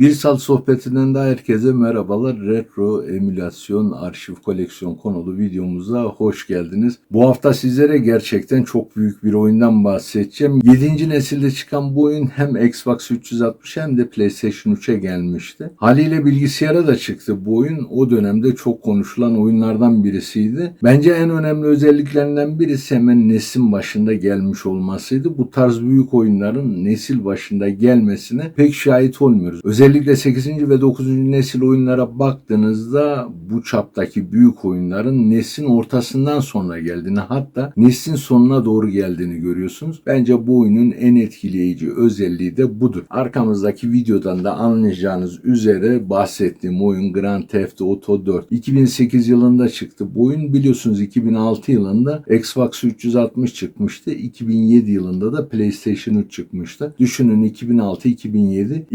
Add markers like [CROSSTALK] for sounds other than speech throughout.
Bir saat sohbetinden de herkese merhabalar. Retro emülasyon arşiv koleksiyon konulu videomuza hoş geldiniz. Bu hafta sizlere gerçekten çok büyük bir oyundan bahsedeceğim. 7. nesilde çıkan bu oyun hem Xbox 360 hem de PlayStation 3'e gelmişti. Haliyle bilgisayara da çıktı bu oyun. O dönemde çok konuşulan oyunlardan birisiydi. Bence en önemli özelliklerinden birisi hemen neslin başında gelmiş olmasıydı. Bu tarz büyük oyunların nesil başında gelmesine pek şahit olmuyoruz. Özellikle 8. ve 9. nesil oyunlara baktığınızda bu çaptaki büyük oyunların neslin ortasından sonra geldiğini hatta neslin sonuna doğru geldiğini görüyorsunuz. Bence bu oyunun en etkileyici özelliği de budur. Arkamızdaki videodan da anlayacağınız üzere bahsettiğim oyun Grand Theft Auto 4. 2008 yılında çıktı. Bu oyun biliyorsunuz 2006 yılında Xbox 360 çıkmıştı. 2007 yılında da PlayStation 3 çıkmıştı. Düşünün 2006, 2007,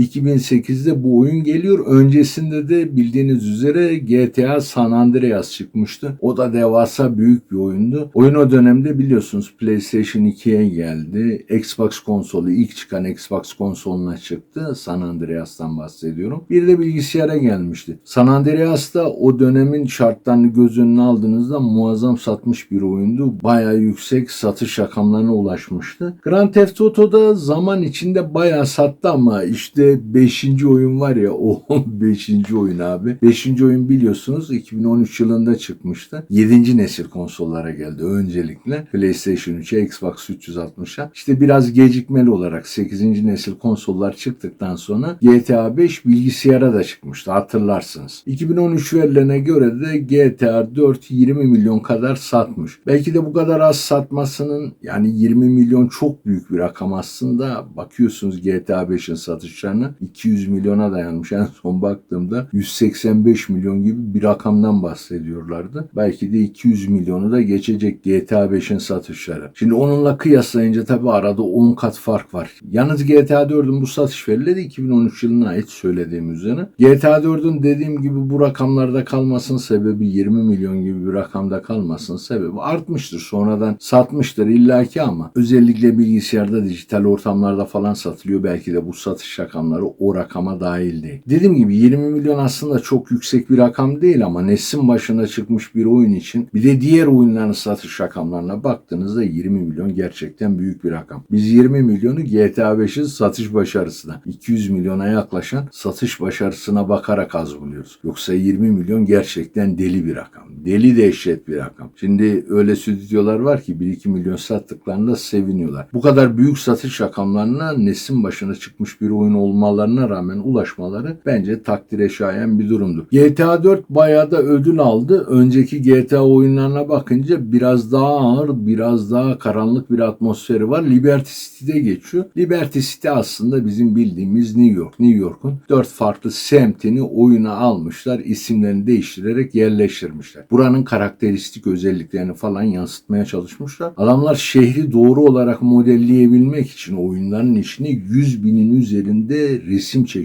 2008'de bu oyun geliyor. Öncesinde de bildiğiniz üzere GTA San Andreas çıkmıştı. O da devasa büyük bir oyundu. Oyun o dönemde biliyorsunuz PlayStation 2'ye geldi. Xbox konsolu ilk çıkan Xbox konsoluna çıktı. San Andreas'tan bahsediyorum. Bir de bilgisayara gelmişti. San Andreas da o dönemin şartlarını göz önüne aldığınızda muazzam satmış bir oyundu. Bayağı yüksek satış rakamlarına ulaşmıştı. Grand Theft Auto da zaman içinde bayağı sattı ama işte 5. oyun var ya o [LAUGHS] 5. oyun abi. 5. oyun biliyorsunuz 2013 yılında çıkmıştı. 7. nesil konsollara geldi öncelikle. PlayStation 3'e, Xbox 360'a. İşte biraz gecikmeli olarak 8. nesil konsollar çıktıktan sonra GTA 5 bilgisayara da çıkmıştı hatırlarsınız. 2013 verilerine göre de GTA 4 20 milyon kadar satmış. Belki de bu kadar az satmasının yani 20 milyon çok büyük bir rakam aslında. Bakıyorsunuz GTA 5'in satışlarına 200 milyona dayanmış. En son baktığımda 185 milyon gibi bir rakamdan bahsediyorlardı. Belki de 200 milyonu da geçecek GTA 5'in satışları. Şimdi onunla kıyaslayınca tabii arada 10 kat fark var. Yalnız GTA 4'ün bu satış verileri 2013 yılına ait söylediğim üzere. GTA 4'ün dediğim gibi bu rakamlarda kalmasının sebebi 20 milyon gibi bir rakamda kalmasının sebebi artmıştır. Sonradan satmıştır illaki ama özellikle bilgisayarda dijital ortamlarda falan satılıyor. Belki de bu satış rakamları o rakama dahil değil. Dediğim gibi 20 milyon aslında çok yüksek bir rakam değil ama neslin başına çıkmış bir oyun için bir de diğer oyunların satış rakamlarına baktığınızda 20 milyon gerçekten büyük bir rakam. Biz 20 milyonu GTA 5'in satış başarısına 200 milyona yaklaşan satış başarısına bakarak az buluyoruz. Yoksa 20 milyon gerçekten deli bir rakam. Deli dehşet bir rakam. Şimdi öyle stüdyolar var ki 1-2 milyon sattıklarında seviniyorlar. Bu kadar büyük satış rakamlarına neslin başına çıkmış bir oyun olmalarına rağmen ulaşmaları bence takdire şayan bir durumdu. GTA 4 bayağı da ödül aldı. Önceki GTA oyunlarına bakınca biraz daha ağır, biraz daha karanlık bir atmosferi var. Liberty City'de geçiyor. Liberty City aslında bizim bildiğimiz New York. New York'un dört farklı semtini oyuna almışlar. isimlerini değiştirerek yerleştirmişler. Buranın karakteristik özelliklerini falan yansıtmaya çalışmışlar. Adamlar şehri doğru olarak modelleyebilmek için oyunların içine 100 binin üzerinde resim çekmişler.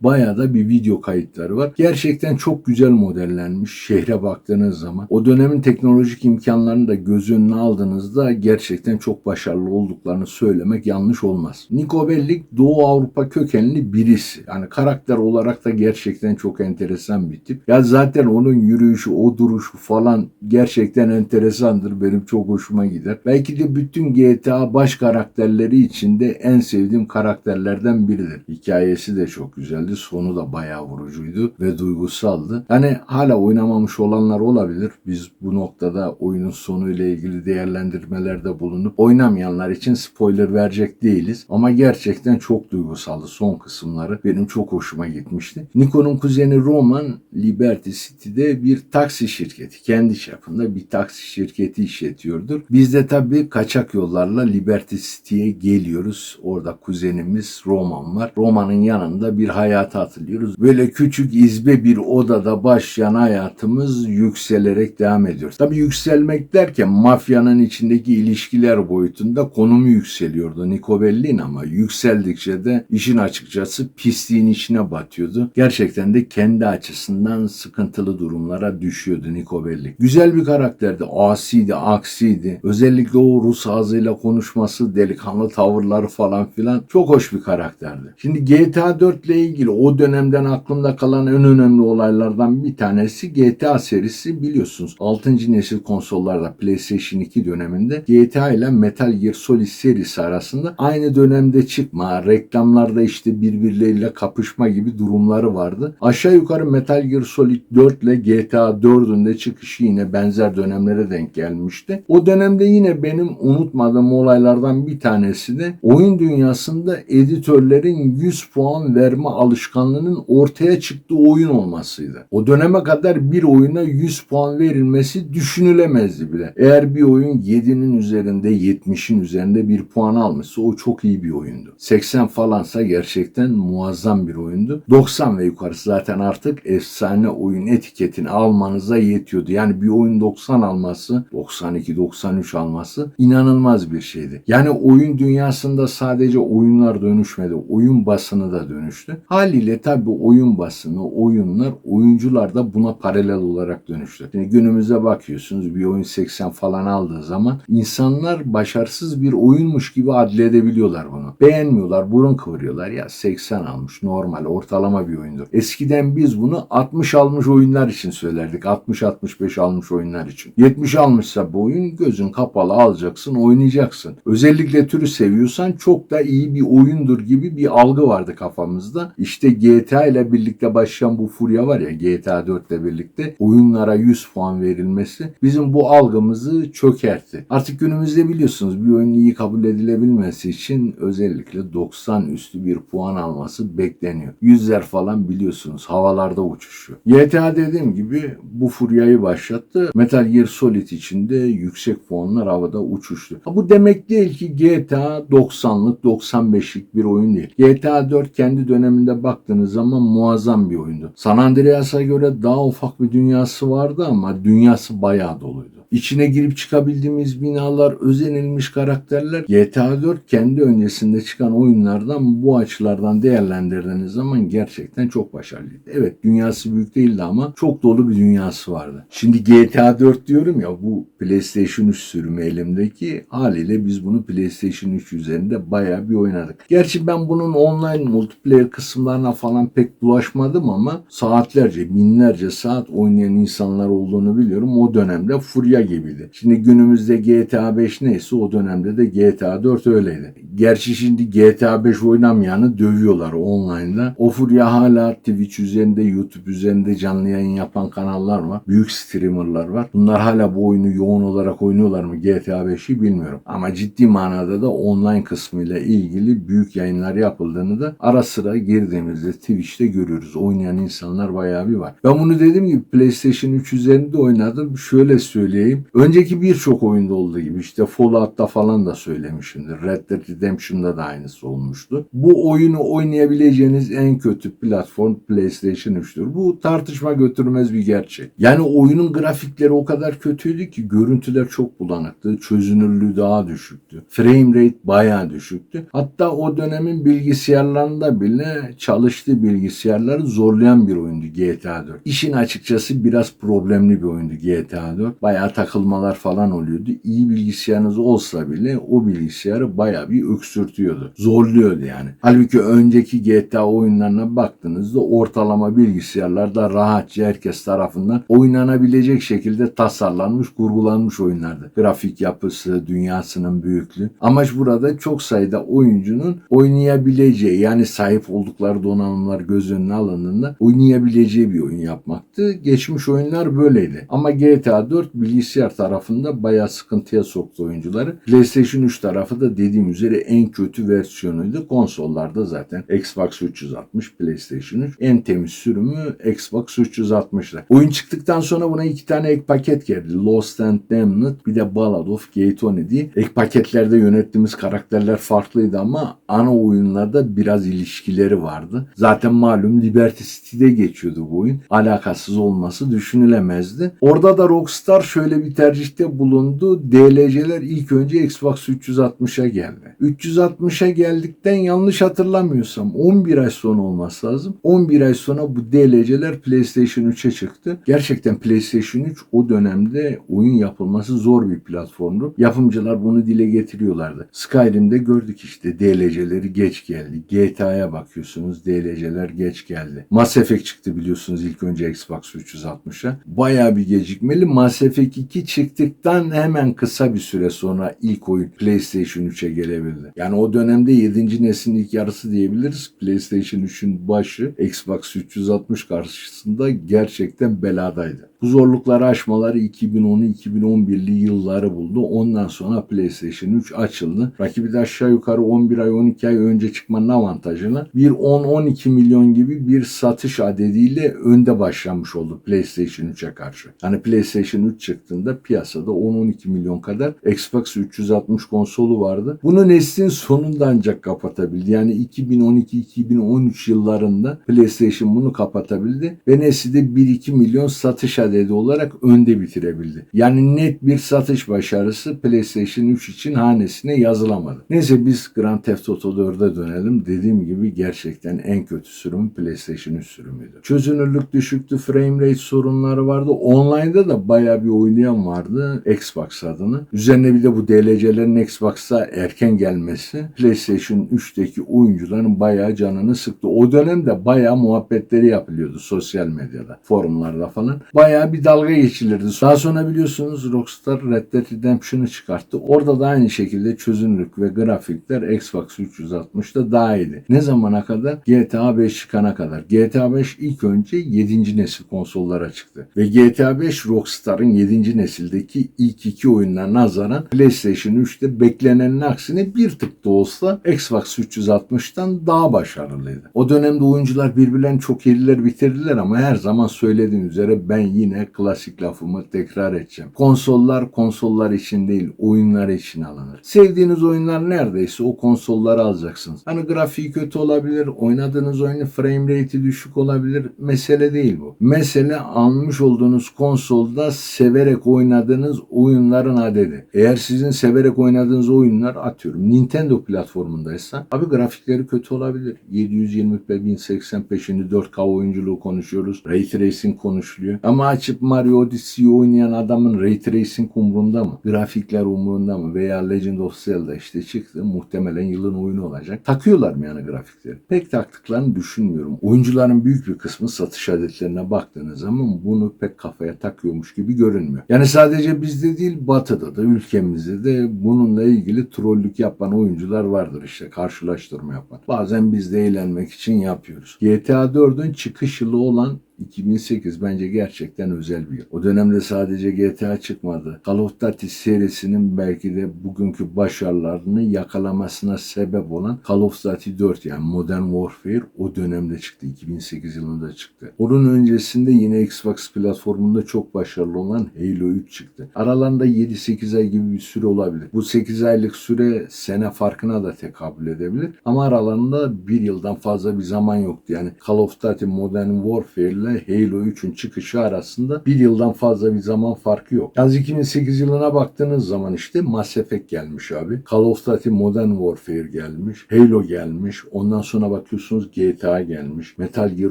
Bayağı da bir video kayıtları var. Gerçekten çok güzel modellenmiş şehre baktığınız zaman. O dönemin teknolojik imkanlarını da göz önüne aldığınızda gerçekten çok başarılı olduklarını söylemek yanlış olmaz. Niko Bellic Doğu Avrupa kökenli birisi. Yani karakter olarak da gerçekten çok enteresan bir tip. Ya zaten onun yürüyüşü, o duruşu falan gerçekten enteresandır. Benim çok hoşuma gider. Belki de bütün GTA baş karakterleri içinde en sevdiğim karakterlerden biridir. Hikayesi de çok güzeldi. Sonu da bayağı vurucuydu ve duygusaldı. Yani hala oynamamış olanlar olabilir. Biz bu noktada oyunun sonu ile ilgili değerlendirmelerde bulunup oynamayanlar için spoiler verecek değiliz. Ama gerçekten çok duygusaldı son kısımları. Benim çok hoşuma gitmişti. Nico'nun kuzeni Roman Liberty City'de bir taksi şirketi. Kendi çapında bir taksi şirketi işletiyordur. Biz de tabii kaçak yollarla Liberty City'ye geliyoruz. Orada kuzenimiz Roman var. Roman'ın yanında bir hayatı hatırlıyoruz. Böyle küçük izbe bir odada başlayan hayatımız yükselerek devam ediyor. Tabii yükselmek derken mafyanın içindeki ilişkiler boyutunda konumu yükseliyordu Nico Bellin ama yükseldikçe de işin açıkçası pisliğin içine batıyordu. Gerçekten de kendi açısından sıkıntılı durumlara düşüyordu Niko Bellic. Güzel bir karakterdi. Asiydi, aksiydi. Özellikle o Rus ağzıyla konuşması, delikanlı tavırları falan filan çok hoş bir karakterdi. Şimdi GTA 4 ile ilgili o dönemden aklımda kalan en önemli olaylardan bir tanesi GTA serisi biliyorsunuz. 6. nesil konsollarda PlayStation 2 döneminde GTA ile Metal Gear Solid serisi arasında aynı dönemde çıkma, reklamlarda işte birbirleriyle kapışma gibi durumları vardı. Aşağı yukarı Metal Gear Solid 4 ile GTA 4'ün de çıkışı yine benzer dönemlere denk gelmişti. O dönemde yine benim unutmadığım olaylardan bir tanesi de oyun dünyasında editörlerin 100 puan verme alışkanlığının ortaya çıktığı oyun olmasıydı. O döneme kadar bir oyuna 100 puan verilmesi düşünülemezdi bile. Eğer bir oyun 7'nin üzerinde 70'in üzerinde bir puan almışsa o çok iyi bir oyundu. 80 falansa gerçekten muazzam bir oyundu. 90 ve yukarısı zaten artık efsane oyun etiketini almanıza yetiyordu. Yani bir oyun 90 alması, 92-93 alması inanılmaz bir şeydi. Yani oyun dünyasında sadece oyunlar dönüşmedi. Oyun basını da dönüştü. Haliyle tabii oyun basını, oyunlar, oyuncular da buna paralel olarak dönüştü. Şimdi günümüze bakıyorsunuz bir oyun 80 falan aldığı zaman insanlar başarısız bir oyunmuş gibi adledebiliyorlar bunu. Beğenmiyorlar, burun kıvırıyorlar. Ya 80 almış normal, ortalama bir oyundur. Eskiden biz bunu 60 almış oyunlar için söylerdik. 60-65 almış oyunlar için. 70 almışsa bu oyun gözün kapalı alacaksın, oynayacaksın. Özellikle türü seviyorsan çok da iyi bir oyundur gibi bir algı vardı kafamızda. İşte GTA ile birlikte başlayan bu furya var ya GTA 4 ile birlikte oyunlara 100 puan verilmesi bizim bu algımızı çökertti. Artık günümüzde biliyorsunuz bir oyunun iyi kabul edilebilmesi için özellikle 90 üstü bir puan alması bekleniyor. Yüzler falan biliyorsunuz havalarda uçuşuyor. GTA dediğim gibi bu furyayı başlattı. Metal Gear Solid içinde yüksek puanlar havada uçuştu. Ha, bu demek değil ki GTA 90'lık 95'lik bir oyun değil. GTA 4 kendi döneminde baktığınız zaman muazzam bir oyundu. San Andreas'a göre daha ufak bir dünyası vardı ama dünyası bayağı doluydu. İçine girip çıkabildiğimiz binalar, özenilmiş karakterler GTA 4 kendi öncesinde çıkan oyunlardan bu açılardan değerlendirdiğiniz zaman gerçekten çok başarılıydı. Evet dünyası büyük değildi ama çok dolu bir dünyası vardı. Şimdi GTA 4 diyorum ya bu PlayStation 3 sürümü elimdeki haliyle biz bunu PlayStation 3 üzerinde bayağı bir oynadık. Gerçi ben bunun online multiplayer kısımlarına falan pek bulaşmadım ama saatlerce, binlerce saat oynayan insanlar olduğunu biliyorum. O dönemde furya gibiydi. Şimdi günümüzde GTA 5 neyse o dönemde de GTA 4 öyleydi. Gerçi şimdi GTA 5 oynamayanı dövüyorlar online'da. O furya hala Twitch üzerinde, YouTube üzerinde canlı yayın yapan kanallar var. Büyük streamerlar var. Bunlar hala bu oyunu yoğun olarak oynuyorlar mı GTA 5'i bilmiyorum. Ama ciddi manada da online kısmıyla ilgili büyük yayınlar yapıldığını da ara sıra girdiğimizde Twitch'te görüyoruz. Oynayan insanlar bayağı bir var. Ben bunu dediğim gibi PlayStation 3 üzerinde oynadım. Şöyle söyleyeyim. Önceki birçok oyunda olduğu gibi işte Fallout'ta falan da söylemişimdir. Red Dead Redemption'da da aynısı olmuştu. Bu oyunu oynayabileceğiniz en kötü platform PlayStation 3'tür. Bu tartışma götürmez bir gerçek. Yani oyunun grafikleri o kadar kötüydü ki görüntüler çok bulanıktı. Çözünürlüğü daha düşüktü. Frame rate bayağı düşüktü. Hatta o dönemin bilgisayarlarında bile çalıştığı bilgisayarları zorlayan bir oyundu GTA 4. İşin açıkçası biraz problemli bir oyundu GTA 4. Bayağı takılmalar falan oluyordu. İyi bilgisayarınız olsa bile o bilgisayarı bayağı bir öksürtüyordu. Zorluyordu yani. Halbuki önceki GTA oyunlarına baktığınızda ortalama bilgisayarlarda rahatça herkes tarafından oynanabilecek şekilde tasarlanmış, kurgulanmış oyunlardı. Grafik yapısı, dünyasının büyüklüğü. Amaç burada çok sayıda oyuncunun oynayabileceği yani sahip oldukları donanımlar göz önüne alındığında oynayabileceği bir oyun yapmaktı. Geçmiş oyunlar böyleydi. Ama GTA 4 bilgisayar tarafında bayağı sıkıntıya soktu oyuncuları. PlayStation 3 tarafı da dediğim üzere en kötü versiyonuydu. Konsollarda zaten Xbox 360, PlayStation 3 en temiz sürümü Xbox 360'da. Oyun çıktıktan sonra buna iki tane ek paket geldi. Lost and Damned bir de Ballad of Gay Tony diye. Ek paketlerde yönettiğimiz karakterler farklıydı ama ana oyunlarda biraz ilişkileri vardı. Zaten malum Liberty City'de geçiyordu bu oyun. Alakasız olması düşünülemezdi. Orada da Rockstar şöyle bir tercihte bulundu. DLC'ler ilk önce Xbox 360'a geldi. 360'a geldikten yanlış hatırlamıyorsam 11 ay sonra olması lazım. 11 ay sonra bu DLC'ler PlayStation 3'e çıktı. Gerçekten PlayStation 3 o dönemde oyun yapılması zor bir platformdu. Yapımcılar bunu dile getiriyorlardı. Skyrim'de gördük işte DLC'leri geç geldi. GTA'ya bakıyorsunuz DLC'ler geç geldi. Mass Effect çıktı biliyorsunuz ilk önce Xbox 360'a. Bayağı bir gecikmeli. Mass Effect 2 çıktıktan hemen kısa bir süre sonra ilk oyun PlayStation 3'e gelebildi. Yani o dönemde 7. neslin ilk yarısı diyebiliriz. PlayStation 3'ün başı Xbox 360 karşısında gerçekten beladaydı. Bu zorlukları aşmaları 2010-2011'li yılları buldu. Ondan sonra PlayStation 3 açıldı. Rakibi de aşağı yukarı 11 ay 12 ay önce çıkmanın avantajını bir 10-12 milyon gibi bir satış adediyle önde başlamış oldu PlayStation 3'e karşı. Hani PlayStation 3 çıktığında piyasada 10-12 milyon kadar Xbox 360 konsolu vardı. Bunu neslin sonunda ancak kapatabildi. Yani 2012-2013 yıllarında PlayStation bunu kapatabildi ve nesli de 1-2 milyon satış adedi olarak önde bitirebildi. Yani net bir satış başarısı PlayStation 3 için hanesine yazılamadı. Neyse biz Grand Theft Auto 4'e dönelim. Dediğim gibi gerçekten en kötü sürüm PlayStation 3 sürümüydü. Çözünürlük düşüktü, frame rate sorunları vardı. Online'da da bayağı bir oynayan vardı Xbox adına. Üzerine bir de bu DLC'lerin Xbox'a erken gelmesi PlayStation 3'teki oyuncuların bayağı canını sıktı. O dönemde bayağı muhabbetleri yapılıyordu sosyal medyada, forumlarda falan. Bayağı bir dalga geçilirdi. Daha sonra biliyorsunuz Rockstar Red Dead Redemption'ı çıkarttı. Orada da aynı şekilde çözünürlük ve grafikler Xbox 360'da daha iyiydi. Ne zamana kadar? GTA 5 çıkana kadar. GTA 5 ilk önce 7. nesil konsollara çıktı. Ve GTA 5 Rockstar'ın 7. nesildeki ilk iki oyununa nazaran PlayStation 3'te beklenenin aksine bir tık da olsa Xbox 360'tan daha başarılıydı. O dönemde oyuncular birbirlerini çok yediler bitirdiler ama her zaman söylediğim üzere ben yine klasik lafımı tekrar edeceğim. Konsollar konsollar için değil oyunlar için alınır. Sevdiğiniz oyunlar neredeyse o konsolları alacaksınız. Hani grafiği kötü olabilir, oynadığınız oyunun frame rate'i düşük olabilir. Mesele değil bu. Mesele almış olduğunuz konsolda severek oynadığınız oyunların adedi. Eğer sizin severek oynadığınız oyunlar atıyorum Nintendo platformundaysa abi grafikleri kötü olabilir. 720p 1080p 4K oyunculuğu konuşuyoruz. Ray Tracing konuşuluyor. Ama açıp Mario Odyssey'i oynayan adamın Ray Tracing umurunda mı? Grafikler umurunda mı? Veya Legend of Zelda işte çıktı. Muhtemelen yılın oyunu olacak. Takıyorlar mı yani grafikleri? Pek taktıklarını düşünmüyorum. Oyuncuların büyük bir kısmı satış adetlerine baktığınız zaman bunu pek kafaya takıyormuş gibi görünmüyor. Yani sadece bizde değil batıda da ülkemizde de bununla ilgili trollük yapan oyuncular vardır işte karşılaştırma yapan. Bazen biz de eğlenmek için yapıyoruz. GTA 4'ün çıkış yılı olan 2008 bence gerçekten özel bir yıl. O dönemde sadece GTA çıkmadı. Call of Duty serisinin belki de bugünkü başarılarını yakalamasına sebep olan Call of Duty 4 yani Modern Warfare o dönemde çıktı. 2008 yılında çıktı. Onun öncesinde yine Xbox platformunda çok başarılı olan Halo 3 çıktı. Aralarında 7-8 ay gibi bir süre olabilir. Bu 8 aylık süre sene farkına da tekabül edebilir. Ama aralarında bir yıldan fazla bir zaman yoktu. Yani Call of Duty Modern Warfare ile Halo 3'ün çıkışı arasında bir yıldan fazla bir zaman farkı yok. Yalnız 2008 yılına baktığınız zaman işte Mass Effect gelmiş abi. Call of Duty Modern Warfare gelmiş. Halo gelmiş. Ondan sonra bakıyorsunuz GTA gelmiş. Metal Gear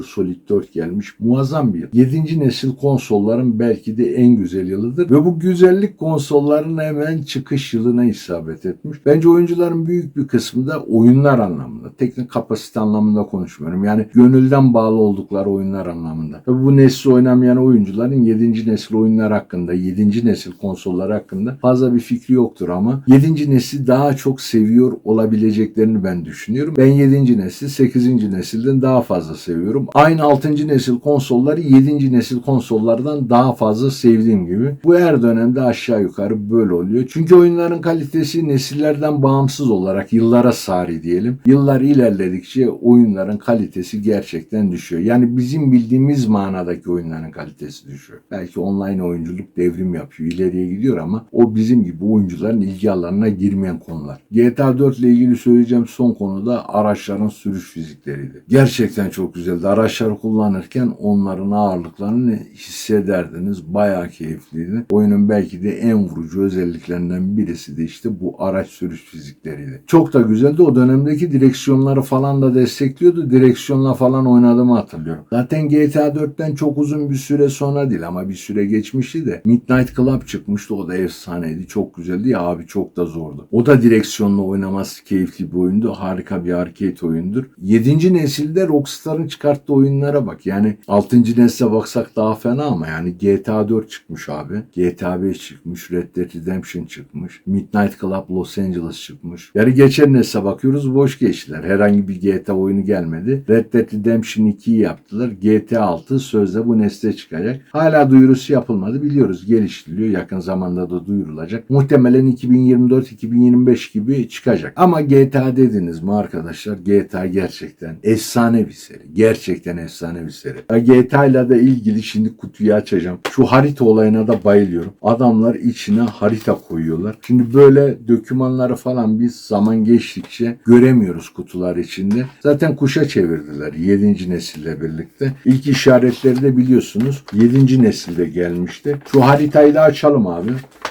Solid 4 gelmiş. Muazzam bir yıl. 7. nesil konsolların belki de en güzel yılıdır. Ve bu güzellik konsolların hemen çıkış yılına isabet etmiş. Bence oyuncuların büyük bir kısmı da oyunlar anlamında. Teknik kapasite anlamında konuşmuyorum. Yani gönülden bağlı oldukları oyunlar anlamında. Tabii bu nesli oynamayan oyuncuların 7. nesil oyunlar hakkında, 7. nesil konsollar hakkında fazla bir fikri yoktur ama 7. nesli daha çok seviyor olabileceklerini ben düşünüyorum. Ben 7. nesil 8. nesilden daha fazla seviyorum. Aynı 6. nesil konsolları 7. nesil konsollardan daha fazla sevdiğim gibi. Bu her dönemde aşağı yukarı böyle oluyor. Çünkü oyunların kalitesi nesillerden bağımsız olarak yıllara sari diyelim. Yıllar ilerledikçe oyunların kalitesi gerçekten düşüyor. Yani bizim bildiğimiz bariz manadaki oyunların kalitesi düşüyor. Belki online oyunculuk devrim yapıyor, ileriye gidiyor ama o bizim gibi oyuncuların ilgi alanına girmeyen konular. GTA 4 ile ilgili söyleyeceğim son konuda araçların sürüş fizikleriydi. Gerçekten çok güzeldi. Araçları kullanırken onların ağırlıklarını hissederdiniz. Bayağı keyifliydi. Oyunun belki de en vurucu özelliklerinden birisi de işte bu araç sürüş fizikleriydi. Çok da güzeldi. O dönemdeki direksiyonları falan da destekliyordu. Direksiyonla falan oynadığımı hatırlıyorum. Zaten GTA 4'ten çok uzun bir süre sonra değil ama bir süre geçmişti de Midnight Club çıkmıştı. O da efsaneydi. Çok güzeldi ya abi çok da zordu. O da direksiyonla oynaması keyifli bir oyundu. Harika bir arcade oyundur. 7. nesilde Rockstar'ın çıkarttığı oyunlara bak. Yani 6. nesle baksak daha fena ama yani GTA 4 çıkmış abi. GTA 5 çıkmış. Red Dead Redemption çıkmış. Midnight Club Los Angeles çıkmış. Yani geçen nesle bakıyoruz boş geçtiler. Herhangi bir GTA oyunu gelmedi. Red Dead Redemption 2'yi yaptılar. GTA 6 sözde bu nesle çıkacak. Hala duyurusu yapılmadı. Biliyoruz geliştiriliyor. Yakın zamanda da duyurulacak. Muhtemelen 2024-2025 gibi çıkacak. Ama GTA dediniz mi arkadaşlar? GTA gerçekten efsane bir seri. Gerçekten efsane bir seri. GTA ile de ilgili şimdi kutuyu açacağım. Şu harita olayına da bayılıyorum. Adamlar içine harita koyuyorlar. Şimdi böyle dokümanları falan biz zaman geçtikçe göremiyoruz kutular içinde. Zaten kuşa çevirdiler 7. nesille birlikte. İlk işaretleri de biliyorsunuz 7. nesilde gelmişti. Şu haritayı da açalım abi.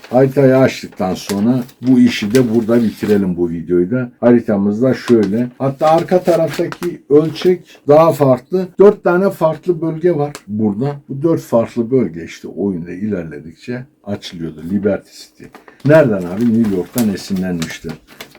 Haritayı açtıktan sonra bu işi de burada bitirelim bu videoyu da. Haritamız da şöyle. Hatta arka taraftaki ölçek daha farklı. Dört tane farklı bölge var burada. Bu dört farklı bölge işte oyunda ilerledikçe açılıyordu. Liberty City. Nereden abi? New York'tan esinlenmiştir.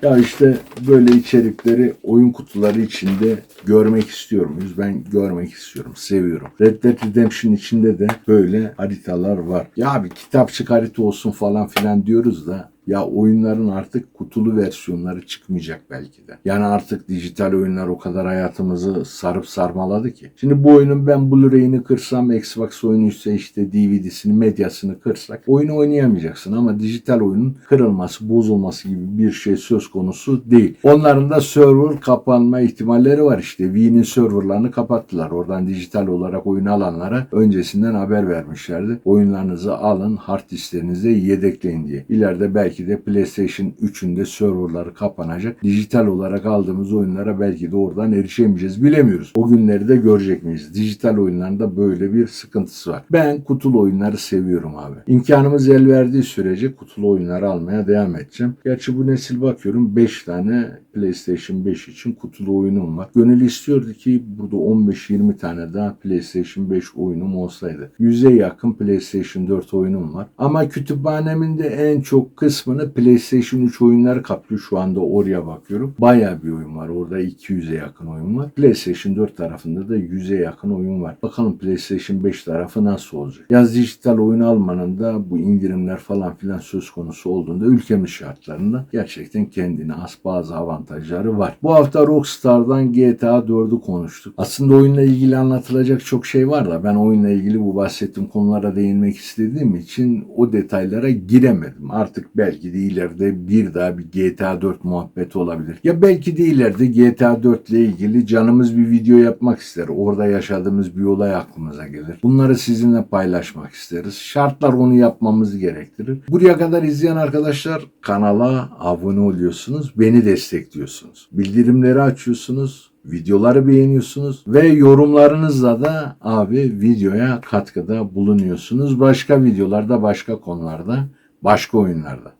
Ya işte böyle içerikleri oyun kutuları içinde görmek istiyor muyuz? Ben görmek istiyorum. Seviyorum. Red Dead Redemption içinde de böyle haritalar var. Ya bir kitapçık harita olsun falan filan diyoruz da ya oyunların artık kutulu versiyonları çıkmayacak belki de. Yani artık dijital oyunlar o kadar hayatımızı sarıp sarmaladı ki. Şimdi bu oyunun ben Blu-ray'ini kırsam, Xbox oyunu ise işte DVD'sini, medyasını kırsak oyunu oynayamayacaksın ama dijital oyunun kırılması, bozulması gibi bir şey söz konusu değil. Onların da server kapanma ihtimalleri var işte. Wii'nin serverlarını kapattılar. Oradan dijital olarak oyun alanlara öncesinden haber vermişlerdi. Oyunlarınızı alın, hard disklerinize yedekleyin diye. İleride belki de PlayStation 3'ün de serverları kapanacak. Dijital olarak aldığımız oyunlara belki de oradan erişemeyeceğiz. Bilemiyoruz. O günleri de görecek miyiz? Dijital oyunlarında böyle bir sıkıntısı var. Ben kutulu oyunları seviyorum abi. İmkanımız el verdiği sürece kutulu oyunları almaya devam edeceğim. Gerçi bu nesil bakıyorum 5 tane PlayStation 5 için kutulu oyunum var. Gönül istiyordu ki burada 15-20 tane daha PlayStation 5 oyunum olsaydı. 100'e yakın PlayStation 4 oyunum var. Ama kütüphanemin de en çok kısmını PlayStation 3 oyunları kaplıyor. Şu anda oraya bakıyorum. Bayağı bir oyun var. Orada 200'e yakın oyun var. PlayStation 4 tarafında da 100'e yakın oyun var. Bakalım PlayStation 5 tarafı nasıl olacak? Yaz dijital oyun almanın da bu indirimler falan filan söz konusu olduğunda ülkemiz şartlarında gerçekten kendine has bazı avantajları var. Bu hafta Rockstar'dan GTA 4'ü konuştuk. Aslında oyunla ilgili anlatılacak çok şey var da ben oyunla ilgili bu bahsettiğim konulara değinmek istediğim için o detaylara giremedim. Artık belki de ileride bir daha bir GTA 4 muhabbeti olabilir. Ya belki de ileride GTA 4 ile ilgili canımız bir video yapmak ister. Orada yaşadığımız bir olay aklımıza gelir. Bunları sizinle paylaşmak isteriz. Şartlar onu yapmamızı gerektirir. Buraya kadar izleyen arkadaşlar kanala abone oluyorsunuz. Beni destekliyorsunuz. Bildirimleri açıyorsunuz. Videoları beğeniyorsunuz ve yorumlarınızla da abi videoya katkıda bulunuyorsunuz. Başka videolarda, başka konularda, başka oyunlarda.